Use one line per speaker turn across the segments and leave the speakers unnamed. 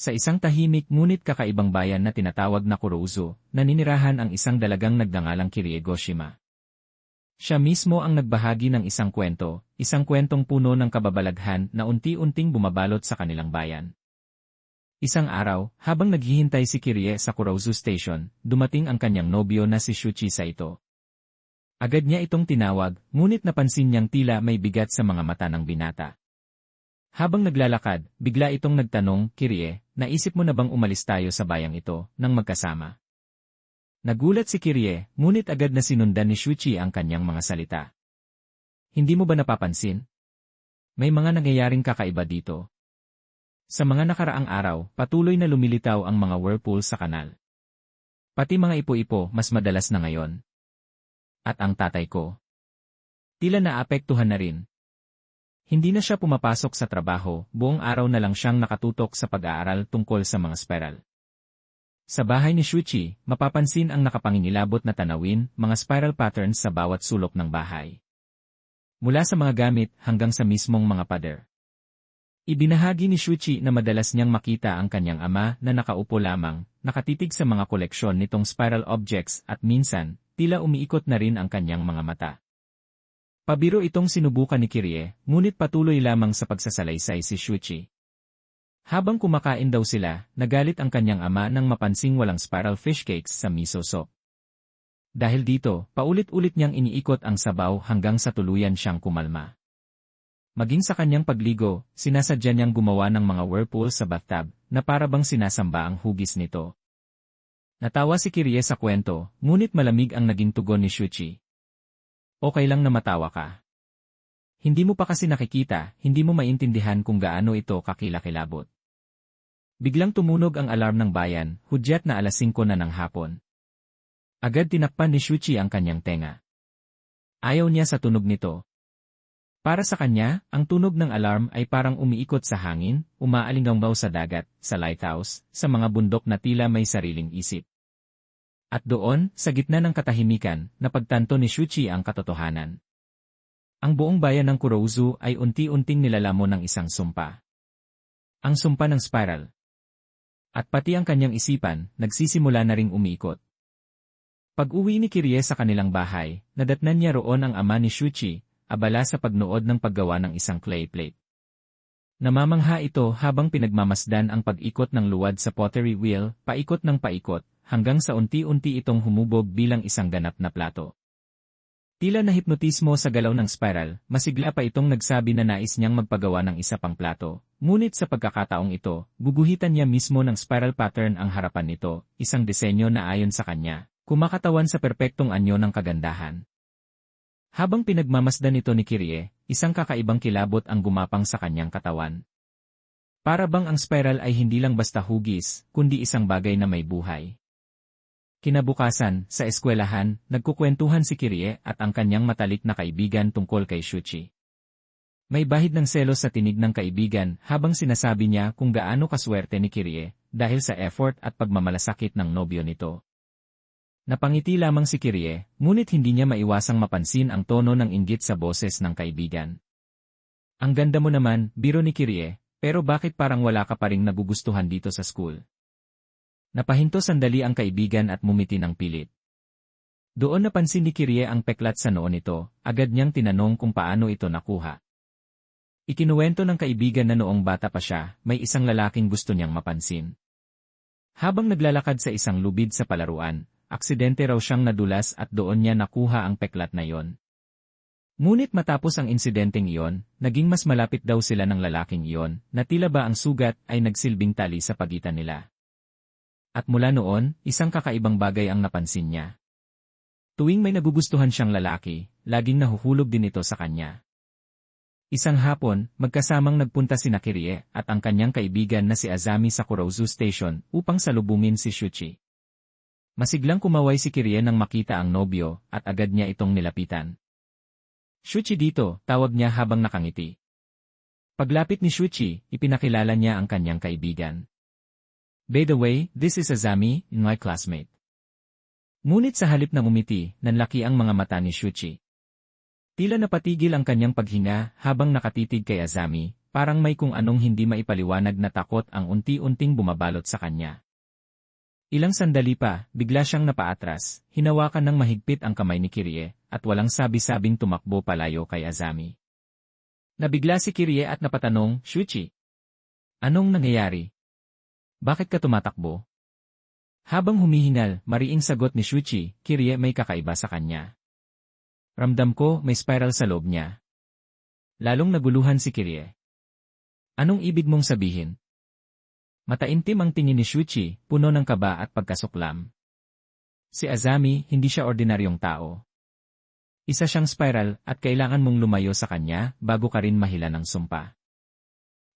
Sa isang tahimik ngunit kakaibang bayan na tinatawag na Kurouzu, naninirahan ang isang dalagang nagdangalang Kirie Goshima. Siya mismo ang nagbahagi ng isang kwento, isang kwentong puno ng kababalaghan na unti-unting bumabalot sa kanilang bayan. Isang araw, habang naghihintay si Kirie sa Kurouzu Station, dumating ang kanyang nobyo na si Shuchi Saito. Agad niya itong tinawag, ngunit napansin niyang tila may bigat sa mga mata ng binata. Habang naglalakad, bigla itong nagtanong, Kirie, naisip mo na bang umalis tayo sa bayang ito, nang magkasama? Nagulat si Kirie, ngunit agad na sinundan ni Shuchi ang kanyang mga salita. Hindi mo ba napapansin? May mga nangyayaring kakaiba dito. Sa mga nakaraang araw, patuloy na lumilitaw ang mga whirlpool sa kanal. Pati mga ipo-ipo mas madalas na ngayon. At ang tatay ko. Tila naapektuhan na rin, hindi na siya pumapasok sa trabaho, buong araw na lang siyang nakatutok sa pag-aaral tungkol sa mga spiral. Sa bahay ni Shuchi, mapapansin ang nakapangingilabot na tanawin, mga spiral patterns sa bawat sulok ng bahay. Mula sa mga gamit hanggang sa mismong mga pader. Ibinahagi ni Shuchi na madalas niyang makita ang kanyang ama na nakaupo lamang, nakatitig sa mga koleksyon nitong spiral objects at minsan, tila umiikot na rin ang kanyang mga mata. Pabiro itong sinubukan ni Kirie, ngunit patuloy lamang sa pagsasalaysay si Shuchi. Habang kumakain daw sila, nagalit ang kanyang ama nang mapansing walang spiral fish cakes sa miso soup. Dahil dito, paulit-ulit niyang iniikot ang sabaw hanggang sa tuluyan siyang kumalma. Maging sa kanyang pagligo, sinasadya niyang gumawa ng mga whirlpool sa bathtub, na para bang sinasamba ang hugis nito. Natawa si Kirie sa kwento, ngunit malamig ang naging tugon ni Shuchi. Okay lang na matawa ka. Hindi mo pa kasi nakikita, hindi mo maintindihan kung gaano ito kakilakilabot. Biglang tumunog ang alarm ng bayan, hudyat na alas 5 na ng hapon. Agad tinakpan ni Shuchi ang kanyang tenga. Ayaw niya sa tunog nito. Para sa kanya, ang tunog ng alarm ay parang umiikot sa hangin, umaalinggaw sa dagat, sa lighthouse, sa mga bundok na tila may sariling isip. At doon, sa gitna ng katahimikan, napagtanto ni Shuchi ang katotohanan. Ang buong bayan ng Kurouzu ay unti-unting nilalamon ng isang sumpa. Ang sumpa ng spiral. At pati ang kanyang isipan, nagsisimula na ring umiikot. Pag-uwi ni Kirie sa kanilang bahay, nadatnan niya roon ang ama ni Shuchi, abala sa pagnood ng paggawa ng isang clay plate. Namamangha ito habang pinagmamasdan ang pag-ikot ng luwad sa pottery wheel, paikot ng paikot, hanggang sa unti-unti itong humubog bilang isang ganap na plato. Tila na hipnotismo sa galaw ng spiral, masigla pa itong nagsabi na nais niyang magpagawa ng isa pang plato. Ngunit sa pagkakataong ito, guguhitan niya mismo ng spiral pattern ang harapan nito, isang disenyo na ayon sa kanya, kumakatawan sa perpektong anyo ng kagandahan. Habang pinagmamasdan ito ni Kirie, isang kakaibang kilabot ang gumapang sa kanyang katawan. Para bang ang spiral ay hindi lang basta hugis, kundi isang bagay na may buhay. Kinabukasan, sa eskwelahan, nagkukwentuhan si Kirie at ang kanyang matalik na kaibigan tungkol kay Shuchi. May bahid ng selos sa tinig ng kaibigan habang sinasabi niya kung gaano kaswerte ni Kirie dahil sa effort at pagmamalasakit ng nobyo nito. Napangiti lamang si Kirie, ngunit hindi niya maiwasang mapansin ang tono ng inggit sa boses ng kaibigan. Ang ganda mo naman, biro ni Kirie, pero bakit parang wala ka pa ring nagugustuhan dito sa school? Napahinto sandali ang kaibigan at mumiti ng pilit. Doon napansin ni Kirie ang peklat sa noon nito, agad niyang tinanong kung paano ito nakuha. Ikinuwento ng kaibigan na noong bata pa siya, may isang lalaking gusto niyang mapansin. Habang naglalakad sa isang lubid sa palaruan, aksidente raw siyang nadulas at doon niya nakuha ang peklat na yon. Ngunit matapos ang insidenteng iyon, naging mas malapit daw sila ng lalaking iyon, na tila ba ang sugat ay nagsilbing tali sa pagitan nila. At mula noon, isang kakaibang bagay ang napansin niya. Tuwing may nagugustuhan siyang lalaki, laging nahuhulog din ito sa kanya. Isang hapon, magkasamang nagpunta si Nakirie at ang kanyang kaibigan na si Azami sa Kurouzu Station upang salubungin si Shuchi. Masiglang kumaway si Kirie nang makita ang nobyo at agad niya itong nilapitan. Shuchi dito, tawag niya habang nakangiti. Paglapit ni Shuchi, ipinakilala niya ang kanyang kaibigan. By the way, this is Azami, my classmate. Ngunit sa halip na umiti, nanlaki ang mga mata ni Shuchi. Tila napatigil ang kanyang paghinga habang nakatitig kay Azami, parang may kung anong hindi maipaliwanag na takot ang unti-unting bumabalot sa kanya. Ilang sandali pa, bigla siyang napaatras, hinawakan ng mahigpit ang kamay ni Kirie, at walang sabi-sabing tumakbo palayo kay Azami. Nabigla si Kirie at napatanong, Shuchi. Anong nangyayari? Bakit ka tumatakbo? Habang humihingal, mariing sagot ni Shuchi, Kirie may kakaiba sa kanya. Ramdam ko may spiral sa loob niya. Lalong naguluhan si Kirie. Anong ibig mong sabihin? Mataimtim ang tingin ni Shuchi, puno ng kaba at pagkasuklam. Si Azami, hindi siya ordinaryong tao. Isa siyang spiral at kailangan mong lumayo sa kanya bago ka rin mahila ng sumpa.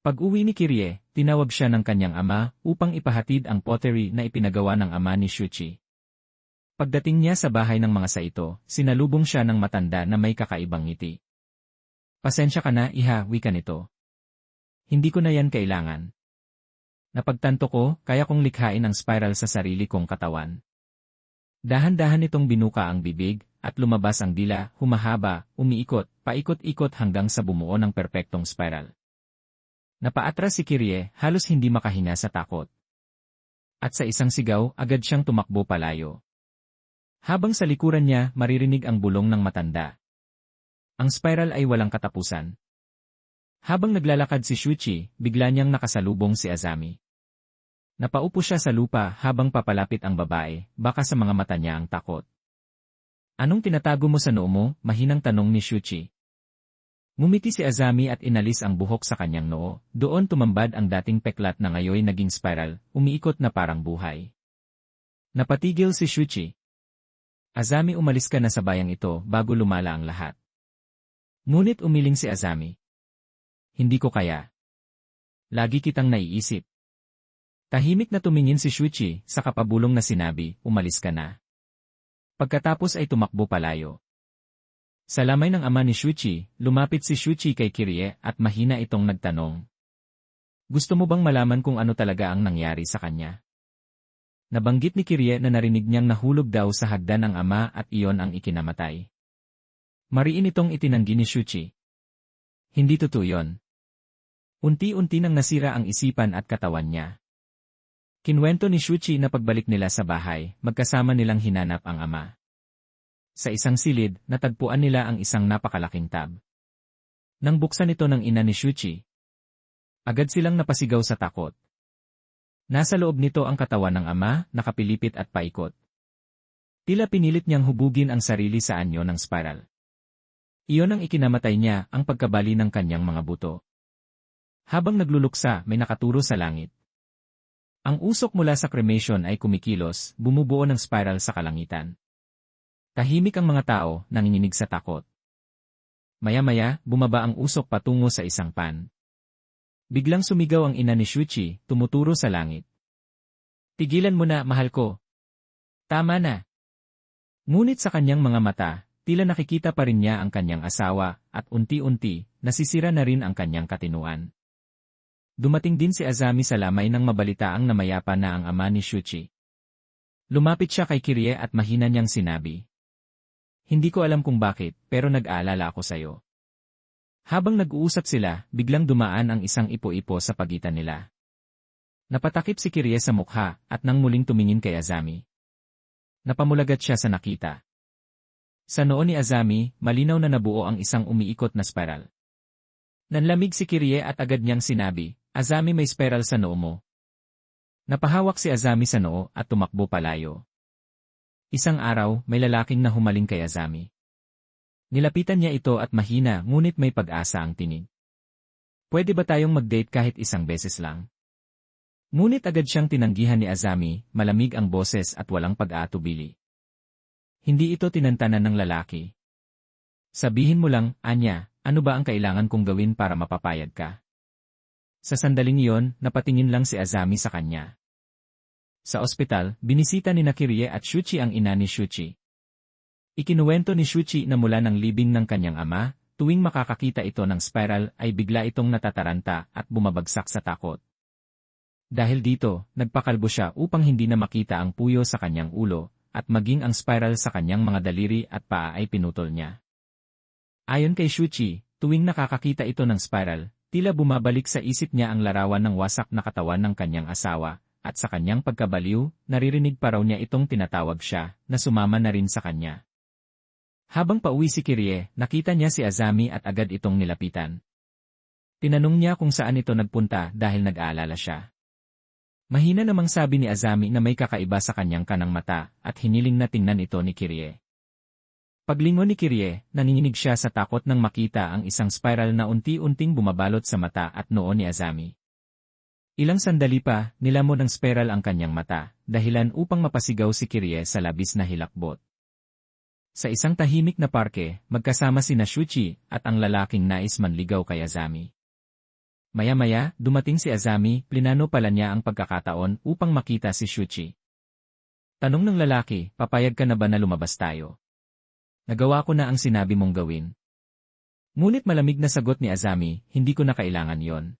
Pag-uwi ni Kirie, tinawag siya ng kanyang ama upang ipahatid ang pottery na ipinagawa ng ama ni Shuchi. Pagdating niya sa bahay ng mga sa ito, sinalubong siya ng matanda na may kakaibang ngiti. Pasensya ka na, iha, wika nito. Hindi ko na yan kailangan. Napagtanto ko, kaya kong likhain ang spiral sa sarili kong katawan. Dahan-dahan itong binuka ang bibig, at lumabas ang dila, humahaba, umiikot, paikot-ikot hanggang sa bumuo ng perpektong spiral. Napaatras si Kirie, halos hindi makahinga sa takot. At sa isang sigaw, agad siyang tumakbo palayo. Habang sa likuran niya, maririnig ang bulong ng matanda. Ang spiral ay walang katapusan. Habang naglalakad si Shuchi, bigla niyang nakasalubong si Azami. Napaupo siya sa lupa habang papalapit ang babae, baka sa mga mata niya ang takot. Anong tinatago mo sa noo mo? Mahinang tanong ni Shuchi. Ngumiti si Azami at inalis ang buhok sa kanyang noo, doon tumambad ang dating peklat na ngayoy naging spiral, umiikot na parang buhay. Napatigil si Shuchi. Azami umalis ka na sa bayang ito bago lumala ang lahat. Ngunit umiling si Azami. Hindi ko kaya. Lagi kitang naiisip. Tahimik na tumingin si Shuichi, sa kapabulong na sinabi, umalis ka na. Pagkatapos ay tumakbo palayo. Sa lamay ng ama ni Shuichi, lumapit si Shuichi kay Kirie at mahina itong nagtanong. Gusto mo bang malaman kung ano talaga ang nangyari sa kanya? Nabanggit ni Kirie na narinig niyang nahulog daw sa hagdan ng ama at iyon ang ikinamatay. Mariin itong itinanggi ni Shuichi. Hindi totoo yon. Unti-unti nang nasira ang isipan at katawan niya. Kinwento ni Shuchi na pagbalik nila sa bahay, magkasama nilang hinanap ang ama. Sa isang silid, natagpuan nila ang isang napakalaking tab. Nang buksan ito ng ina ni Shuchi, agad silang napasigaw sa takot. Nasa loob nito ang katawan ng ama, nakapilipit at paikot. Tila pinilit niyang hubugin ang sarili sa anyo ng spiral. Iyon ang ikinamatay niya, ang pagkabali ng kanyang mga buto. Habang nagluluksa, may nakaturo sa langit. Ang usok mula sa cremation ay kumikilos, bumubuo ng spiral sa kalangitan. Tahimik ang mga tao, nanginginig sa takot. Maya-maya, bumaba ang usok patungo sa isang pan. Biglang sumigaw ang ina ni Shuchi, tumuturo sa langit. Tigilan mo na, mahal ko. Tama na. Ngunit sa kanyang mga mata, tila nakikita pa rin niya ang kanyang asawa, at unti-unti, nasisira na rin ang kanyang katinuan. Dumating din si Azami sa lamay nang mabalitaang namayapa na ang ama ni Shuchi. Lumapit siya kay Kirie at mahina niyang sinabi. Hindi ko alam kung bakit, pero nag-aalala ako sa'yo. Habang nag-uusap sila, biglang dumaan ang isang ipo-ipo sa pagitan nila. Napatakip si Kirie sa mukha, at nang muling tumingin kay Azami. Napamulagat siya sa nakita. Sa noon ni Azami, malinaw na nabuo ang isang umiikot na spiral. Nanlamig si Kirie at agad niyang sinabi, Azami may spiral sa noo mo. Napahawak si Azami sa noo at tumakbo palayo. Isang araw, may lalaking na humaling kay Azami. Nilapitan niya ito at mahina ngunit may pag-asa ang tinig. Pwede ba tayong mag-date kahit isang beses lang? Ngunit agad siyang tinanggihan ni Azami, malamig ang boses at walang pag-aatubili. Hindi ito tinantanan ng lalaki. Sabihin mo lang, Anya, ano ba ang kailangan kong gawin para mapapayag ka? Sa sandaling iyon, napatingin lang si Azami sa kanya. Sa ospital, binisita ni Nakirie at Shuchi ang ina ni Shuchi. Ikinuwento ni Shuchi na mula ng libing ng kanyang ama, tuwing makakakita ito ng spiral ay bigla itong natataranta at bumabagsak sa takot. Dahil dito, nagpakalbo siya upang hindi na makita ang puyo sa kanyang ulo, at maging ang spiral sa kanyang mga daliri at paa ay pinutol niya. Ayon kay Shuchi, tuwing nakakakita ito ng spiral, tila bumabalik sa isip niya ang larawan ng wasak na katawan ng kanyang asawa, at sa kanyang pagkabaliw, naririnig pa raw niya itong tinatawag siya, na sumama na rin sa kanya. Habang pauwi si Kirie, nakita niya si Azami at agad itong nilapitan. Tinanong niya kung saan ito nagpunta dahil nag-aalala siya. Mahina namang sabi ni Azami na may kakaiba sa kanyang kanang mata at hiniling na tingnan ito ni Kirie. Paglingon ni Kirie, nanginginig siya sa takot nang makita ang isang spiral na unti-unting bumabalot sa mata at noo ni Azami. Ilang sandali pa, nilamon ng spiral ang kanyang mata, dahilan upang mapasigaw si Kirie sa labis na hilakbot. Sa isang tahimik na parke, magkasama si Shuchi at ang lalaking nais manligaw kay Azami. Maya-maya, dumating si Azami, plinano pala niya ang pagkakataon upang makita si Shuchi. Tanong ng lalaki, papayag ka na ba na lumabas tayo? Nagawa ko na ang sinabi mong gawin. Ngunit malamig na sagot ni Azami, hindi ko na kailangan yon.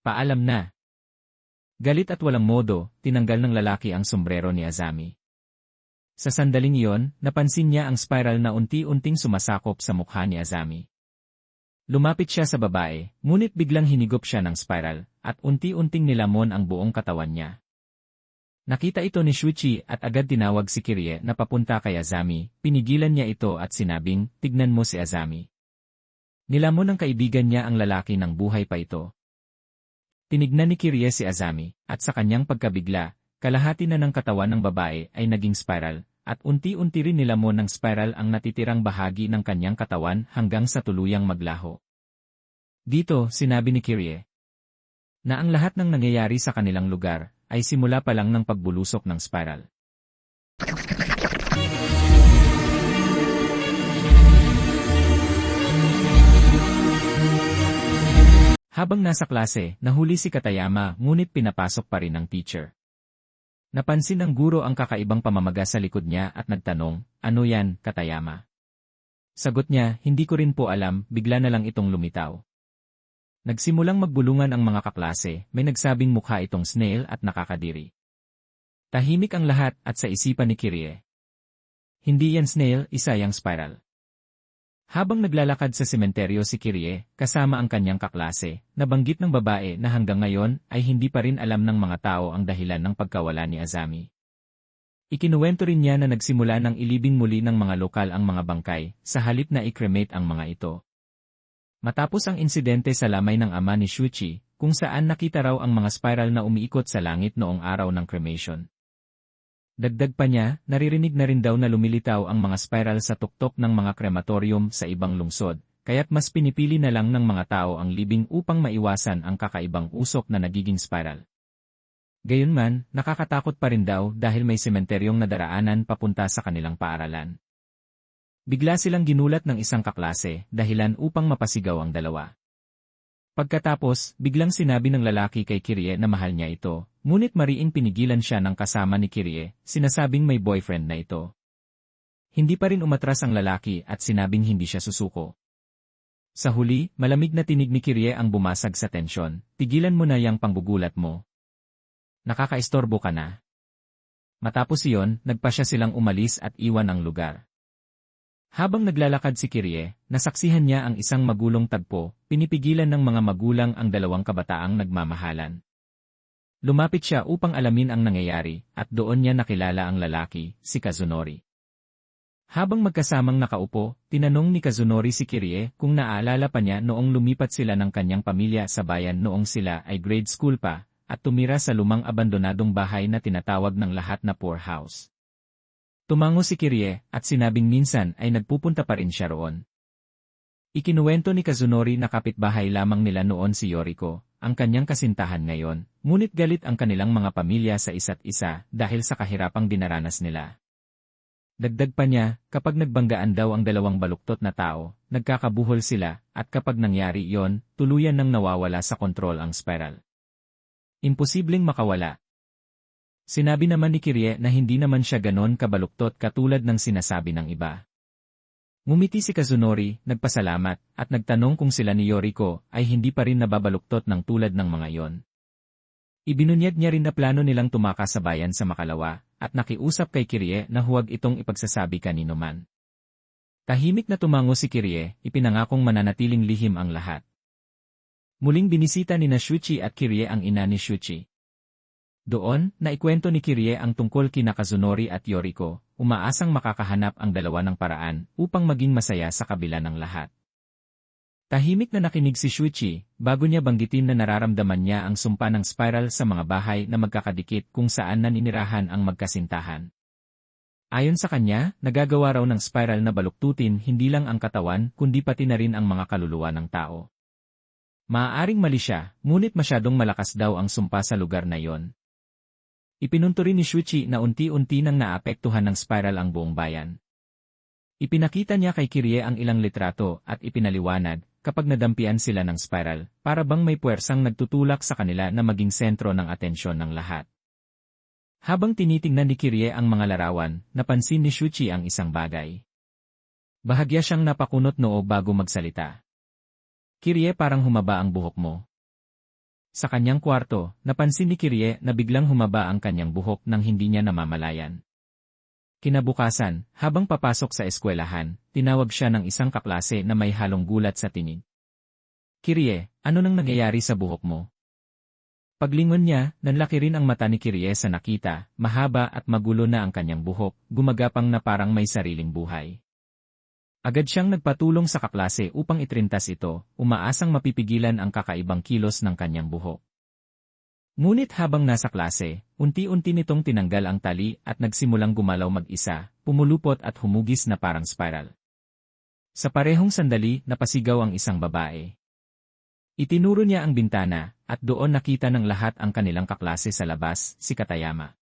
Paalam na. Galit at walang modo, tinanggal ng lalaki ang sombrero ni Azami. Sa sandaling iyon, napansin niya ang spiral na unti-unting sumasakop sa mukha ni Azami. Lumapit siya sa babae, ngunit biglang hinigop siya ng spiral, at unti-unting nilamon ang buong katawan niya. Nakita ito ni Shuichi at agad tinawag si Kirie na papunta kay Azami, pinigilan niya ito at sinabing, tignan mo si Azami. Nilamon ng kaibigan niya ang lalaki ng buhay pa ito, Tinignan ni Kirie si Azami, at sa kanyang pagkabigla, kalahati na ng katawan ng babae ay naging spiral, at unti-unti rin nilamon ng spiral ang natitirang bahagi ng kanyang katawan hanggang sa tuluyang maglaho. Dito, sinabi ni Kirie, na ang lahat ng nangyayari sa kanilang lugar ay simula pa lang ng pagbulusok ng spiral. Habang nasa klase, nahuli si Katayama ngunit pinapasok pa rin ng teacher. Napansin ng guro ang kakaibang pamamaga sa likod niya at nagtanong, ano yan, Katayama? Sagot niya, hindi ko rin po alam, bigla na lang itong lumitaw. Nagsimulang magbulungan ang mga kaklase, may nagsabing mukha itong snail at nakakadiri. Tahimik ang lahat at sa isipan ni Kirie. Hindi yan snail, isa yang spiral. Habang naglalakad sa sementeryo si Kirie, kasama ang kanyang kaklase, nabanggit ng babae na hanggang ngayon ay hindi pa rin alam ng mga tao ang dahilan ng pagkawala ni Azami. Ikinuwento rin niya na nagsimula ng ilibing muli ng mga lokal ang mga bangkay, sa halip na i-cremate ang mga ito. Matapos ang insidente sa lamay ng ama ni Shuchi, kung saan nakita raw ang mga spiral na umiikot sa langit noong araw ng cremation. Dagdag pa niya, naririnig na rin daw na lumilitaw ang mga spiral sa tuktok ng mga krematorium sa ibang lungsod, kaya't mas pinipili na lang ng mga tao ang libing upang maiwasan ang kakaibang usok na nagiging spiral. Gayunman, nakakatakot pa rin daw dahil may sementeryong nadaraanan papunta sa kanilang paaralan. Bigla silang ginulat ng isang kaklase, dahilan upang mapasigaw ang dalawa. Pagkatapos, biglang sinabi ng lalaki kay Kirie na mahal niya ito, ngunit mariing pinigilan siya ng kasama ni Kirie, sinasabing may boyfriend na ito. Hindi pa rin umatras ang lalaki at sinabing hindi siya susuko. Sa huli, malamig na tinig ni Kirie ang bumasag sa tensyon, tigilan mo na yang pangbugulat mo. Nakakaistorbo ka na. Matapos iyon, nagpa siya silang umalis at iwan ang lugar. Habang naglalakad si Kirie, nasaksihan niya ang isang magulong tagpo, pinipigilan ng mga magulang ang dalawang kabataang nagmamahalan. Lumapit siya upang alamin ang nangyayari, at doon niya nakilala ang lalaki, si Kazunori. Habang magkasamang nakaupo, tinanong ni Kazunori si Kirie kung naaalala pa niya noong lumipat sila ng kanyang pamilya sa bayan noong sila ay grade school pa, at tumira sa lumang abandonadong bahay na tinatawag ng lahat na poor house. Tumango si Kirie, at sinabing minsan ay nagpupunta pa rin siya roon. Ikinuwento ni Kazunori na kapitbahay lamang nila noon si Yoriko, ang kanyang kasintahan ngayon, ngunit galit ang kanilang mga pamilya sa isa't isa dahil sa kahirapang dinaranas nila. Dagdag pa niya, kapag nagbanggaan daw ang dalawang baluktot na tao, nagkakabuhol sila, at kapag nangyari iyon, tuluyan nang nawawala sa kontrol ang spiral. Imposibleng makawala, Sinabi naman ni Kirie na hindi naman siya ganon kabaluktot katulad ng sinasabi ng iba. Ngumiti si Kazunori, nagpasalamat, at nagtanong kung sila ni Yoriko ay hindi pa rin nababaluktot ng tulad ng mga iyon. Ibinunyag niya rin na plano nilang tumakas sa bayan sa Makalawa, at nakiusap kay Kirie na huwag itong ipagsasabi kanino man. Tahimik na tumango si Kirie, ipinangakong mananatiling lihim ang lahat. Muling binisita ni na Shuchi at Kirie ang ina ni Shuchi. Doon, naikwento ni Kirie ang tungkol kina Kazunori at Yoriko, umaasang makakahanap ang dalawa ng paraan upang maging masaya sa kabila ng lahat. Tahimik na nakinig si Shuichi, bago niya banggitin na nararamdaman niya ang sumpa ng spiral sa mga bahay na magkakadikit kung saan naninirahan ang magkasintahan. Ayon sa kanya, nagagawa raw ng spiral na baluktutin hindi lang ang katawan kundi pati na rin ang mga kaluluwa ng tao. Maaaring mali siya, ngunit masyadong malakas daw ang sumpa sa lugar na yon. Ipinunto rin ni Shuichi na unti-unti nang naapektuhan ng spiral ang buong bayan. Ipinakita niya kay Kirie ang ilang litrato at ipinaliwanag, kapag nadampian sila ng spiral, para bang may puwersang nagtutulak sa kanila na maging sentro ng atensyon ng lahat. Habang tinitingnan ni Kirie ang mga larawan, napansin ni Shuchi ang isang bagay. Bahagya siyang napakunot noo bago magsalita. Kirie parang humaba ang buhok mo. Sa kanyang kwarto, napansin ni Kirie na biglang humaba ang kanyang buhok nang hindi niya namamalayan. Kinabukasan, habang papasok sa eskwelahan, tinawag siya ng isang kaklase na may halong gulat sa tinig. Kirie, ano nang nangyayari sa buhok mo? Paglingon niya, nanlaki rin ang mata ni Kirie sa nakita, mahaba at magulo na ang kanyang buhok, gumagapang na parang may sariling buhay. Agad siyang nagpatulong sa kaklase upang itrintas ito, umaasang mapipigilan ang kakaibang kilos ng kanyang buhok. Ngunit habang nasa klase, unti-unti nitong tinanggal ang tali at nagsimulang gumalaw mag-isa, pumulupot at humugis na parang spiral. Sa parehong sandali, napasigaw ang isang babae. Itinuro niya ang bintana, at doon nakita ng lahat ang kanilang kaklase sa labas, si Katayama.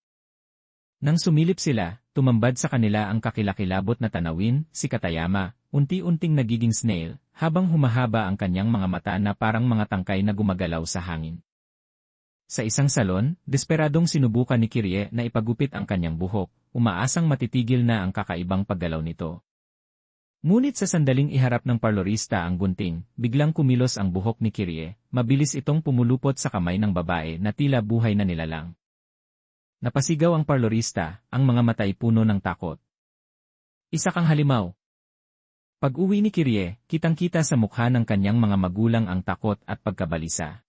Nang sumilip sila, tumambad sa kanila ang kakilakilabot na tanawin, si Katayama, unti-unting nagiging snail, habang humahaba ang kanyang mga mata na parang mga tangkay na gumagalaw sa hangin. Sa isang salon, desperadong sinubukan ni Kirie na ipagupit ang kanyang buhok, umaasang matitigil na ang kakaibang paggalaw nito. Ngunit sa sandaling iharap ng parlorista ang gunting, biglang kumilos ang buhok ni Kirie, mabilis itong pumulupot sa kamay ng babae na tila buhay na nilalang. Napasigaw ang parlorista, ang mga matay puno ng takot. Isa kang halimaw. Pag-uwi ni Kirie, kitang-kita sa mukha ng kanyang mga magulang ang takot at pagkabalisa.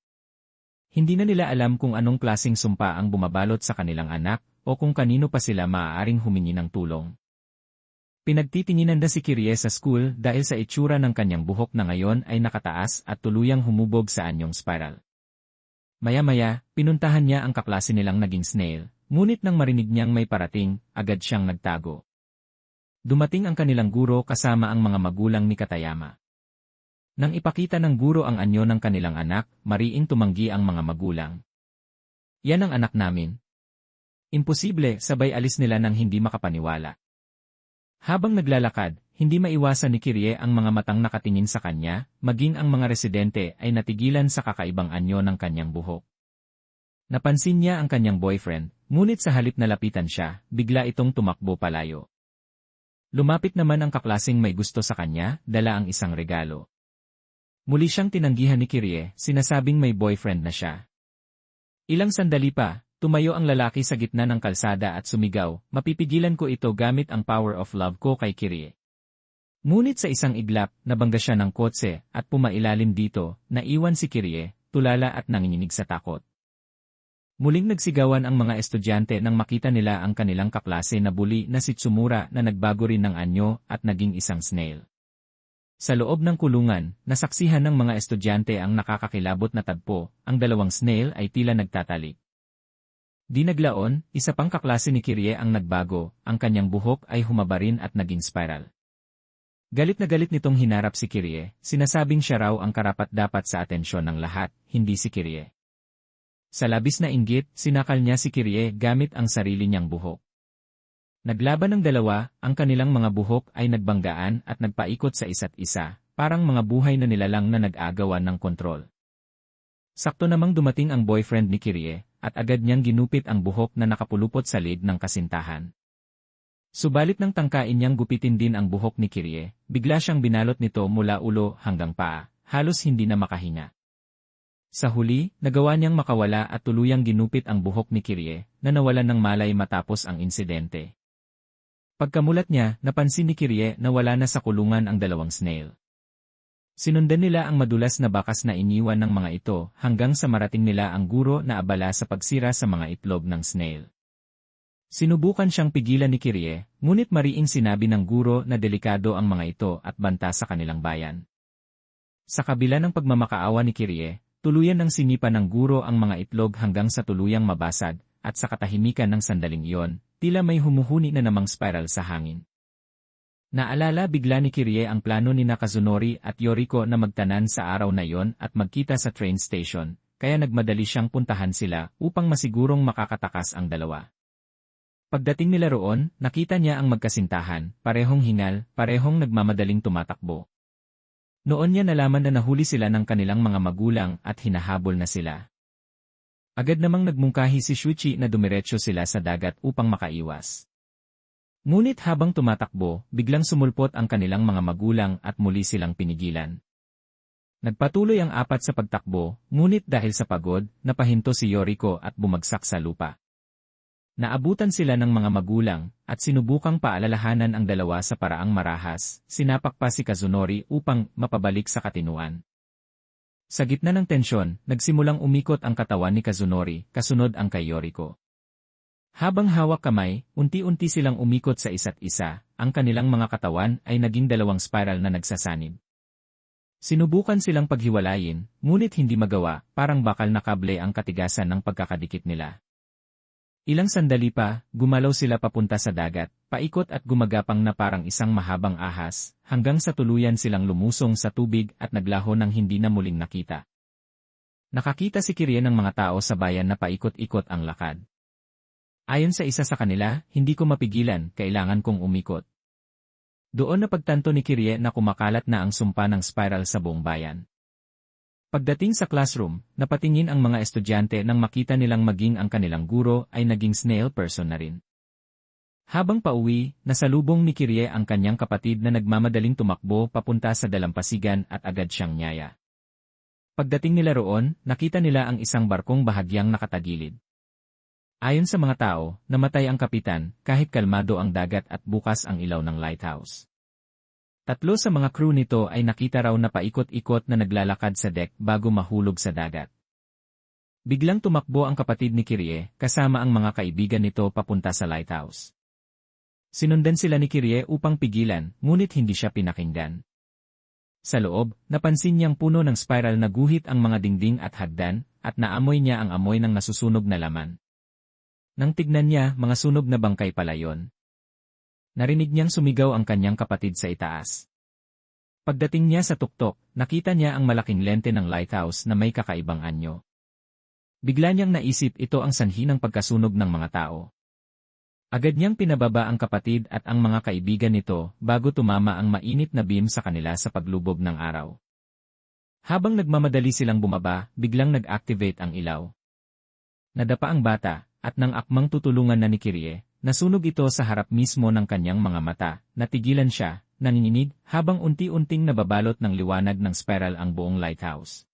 Hindi na nila alam kung anong klasing sumpa ang bumabalot sa kanilang anak o kung kanino pa sila maaaring humingi ng tulong. Pinagtitinginan na si Kirie sa school dahil sa itsura ng kanyang buhok na ngayon ay nakataas at tuluyang humubog sa anyong spiral. Maya-maya, pinuntahan niya ang kaklase nilang naging snail, ngunit nang marinig niyang may parating, agad siyang nagtago. Dumating ang kanilang guro kasama ang mga magulang ni Katayama. Nang ipakita ng guro ang anyo ng kanilang anak, mariing tumanggi ang mga magulang. Yan ang anak namin. Imposible, sabay alis nila nang hindi makapaniwala. Habang naglalakad, hindi maiwasan ni Kirie ang mga matang nakatingin sa kanya, maging ang mga residente ay natigilan sa kakaibang anyo ng kanyang buhok. Napansin niya ang kanyang boyfriend, ngunit sa halip na lapitan siya, bigla itong tumakbo palayo. Lumapit naman ang kaklasing may gusto sa kanya, dala ang isang regalo. Muli siyang tinanggihan ni Kirie, sinasabing may boyfriend na siya. Ilang sandali pa, tumayo ang lalaki sa gitna ng kalsada at sumigaw, mapipigilan ko ito gamit ang power of love ko kay Kirie. Ngunit sa isang iglap, nabangga siya ng kotse at pumailalim dito, naiwan si Kirie, tulala at nanginginig sa takot. Muling nagsigawan ang mga estudyante nang makita nila ang kanilang kaklase na buli na si Tsumura na nagbago rin ng anyo at naging isang snail. Sa loob ng kulungan, nasaksihan ng mga estudyante ang nakakakilabot na tagpo, ang dalawang snail ay tila nagtatalik. Di naglaon, isa pang kaklase ni Kirie ang nagbago, ang kanyang buhok ay humabarin at naging spiral. Galit na galit nitong hinarap si Kirie, sinasabing siya raw ang karapat-dapat sa atensyon ng lahat, hindi si Kirie. Sa labis na inggit, sinakal niya si Kirie gamit ang sarili niyang buhok. Naglaban ng dalawa, ang kanilang mga buhok ay nagbanggaan at nagpaikot sa isa't isa, parang mga buhay na nilalang na nag-agawan ng kontrol. Sakto namang dumating ang boyfriend ni Kirie, at agad niyang ginupit ang buhok na nakapulupot sa lid ng kasintahan. Subalit ng tangkain niyang gupitin din ang buhok ni Kirie, bigla siyang binalot nito mula ulo hanggang paa, halos hindi na makahinga. Sa huli, nagawa niyang makawala at tuluyang ginupit ang buhok ni Kirie, na nawalan ng malay matapos ang insidente. Pagkamulat niya, napansin ni Kirie na wala na sa kulungan ang dalawang snail. Sinundan nila ang madulas na bakas na iniwan ng mga ito hanggang sa marating nila ang guro na abala sa pagsira sa mga itlog ng snail. Sinubukan siyang pigilan ni Kirie, ngunit mariing sinabi ng guro na delikado ang mga ito at banta sa kanilang bayan. Sa kabila ng pagmamakaawa ni Kirie, tuluyan ng sinipa ng guro ang mga itlog hanggang sa tuluyang mabasag, at sa katahimikan ng sandaling iyon, tila may humuhuni na namang spiral sa hangin. Naalala bigla ni Kirie ang plano ni Nakazunori at Yoriko na magtanan sa araw na iyon at magkita sa train station, kaya nagmadali siyang puntahan sila upang masigurong makakatakas ang dalawa. Pagdating nila roon, nakita niya ang magkasintahan, parehong hingal, parehong nagmamadaling tumatakbo. Noon niya nalaman na nahuli sila ng kanilang mga magulang at hinahabol na sila. Agad namang nagmungkahi si Shuchi na dumiretso sila sa dagat upang makaiwas. Ngunit habang tumatakbo, biglang sumulpot ang kanilang mga magulang at muli silang pinigilan. Nagpatuloy ang apat sa pagtakbo, ngunit dahil sa pagod, napahinto si Yoriko at bumagsak sa lupa. Naabutan sila ng mga magulang, at sinubukang paalalahanan ang dalawa sa paraang marahas, sinapak pa si Kazunori upang mapabalik sa katinuan. Sa gitna ng tensyon, nagsimulang umikot ang katawan ni Kazunori, kasunod ang kay Yoriko. Habang hawak kamay, unti-unti silang umikot sa isa't isa, ang kanilang mga katawan ay naging dalawang spiral na nagsasanib. Sinubukan silang paghiwalayin, ngunit hindi magawa, parang bakal na kable ang katigasan ng pagkakadikit nila. Ilang sandali pa, gumalaw sila papunta sa dagat, paikot at gumagapang na parang isang mahabang ahas, hanggang sa tuluyan silang lumusong sa tubig at naglaho ng hindi na muling nakita. Nakakita si Kirien ng mga tao sa bayan na paikot-ikot ang lakad. Ayon sa isa sa kanila, hindi ko mapigilan, kailangan kong umikot. Doon na pagtanto ni Kirie na kumakalat na ang sumpa ng spiral sa buong bayan. Pagdating sa classroom, napatingin ang mga estudyante nang makita nilang maging ang kanilang guro ay naging snail person na rin. Habang pauwi, nasalubong ni Kirie ang kanyang kapatid na nagmamadaling tumakbo papunta sa dalampasigan at agad siyang nyaya. Pagdating nila roon, nakita nila ang isang barkong bahagyang nakatagilid. Ayon sa mga tao, namatay ang kapitan kahit kalmado ang dagat at bukas ang ilaw ng lighthouse. Tatlo sa mga crew nito ay nakita raw na paikot-ikot na naglalakad sa deck bago mahulog sa dagat. Biglang tumakbo ang kapatid ni Kirie kasama ang mga kaibigan nito papunta sa lighthouse. Sinundan sila ni Kirie upang pigilan, ngunit hindi siya pinakinggan. Sa loob, napansin niyang puno ng spiral na guhit ang mga dingding at hagdan, at naamoy niya ang amoy ng nasusunog na laman. Nang tignan niya, mga sunog na bangkay pala yon. Narinig niyang sumigaw ang kanyang kapatid sa itaas. Pagdating niya sa tuktok, nakita niya ang malaking lente ng lighthouse na may kakaibang anyo. Bigla niyang naisip ito ang sanhi ng pagkasunog ng mga tao. Agad niyang pinababa ang kapatid at ang mga kaibigan nito bago tumama ang mainit na beam sa kanila sa paglubog ng araw. Habang nagmamadali silang bumaba, biglang nag-activate ang ilaw. Nadapa ang bata, at nang akmang tutulungan na ni Kirie, nasunog ito sa harap mismo ng kanyang mga mata, natigilan siya, nanginginig, habang unti-unting nababalot ng liwanag ng spiral ang buong lighthouse.